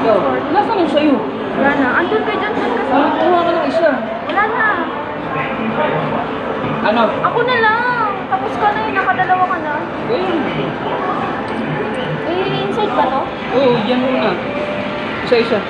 Ikaw. Nasaan yung sa'yo? Wala na. Andun kay Johnson kasi. Ah, kuha ka ng isa. Wala na. Ano? Ako na lang. Tapos ka na yun. Nakadalawa ka na. Ayun. Eh, inside ba to? Oo, yan muna. Isa-isa.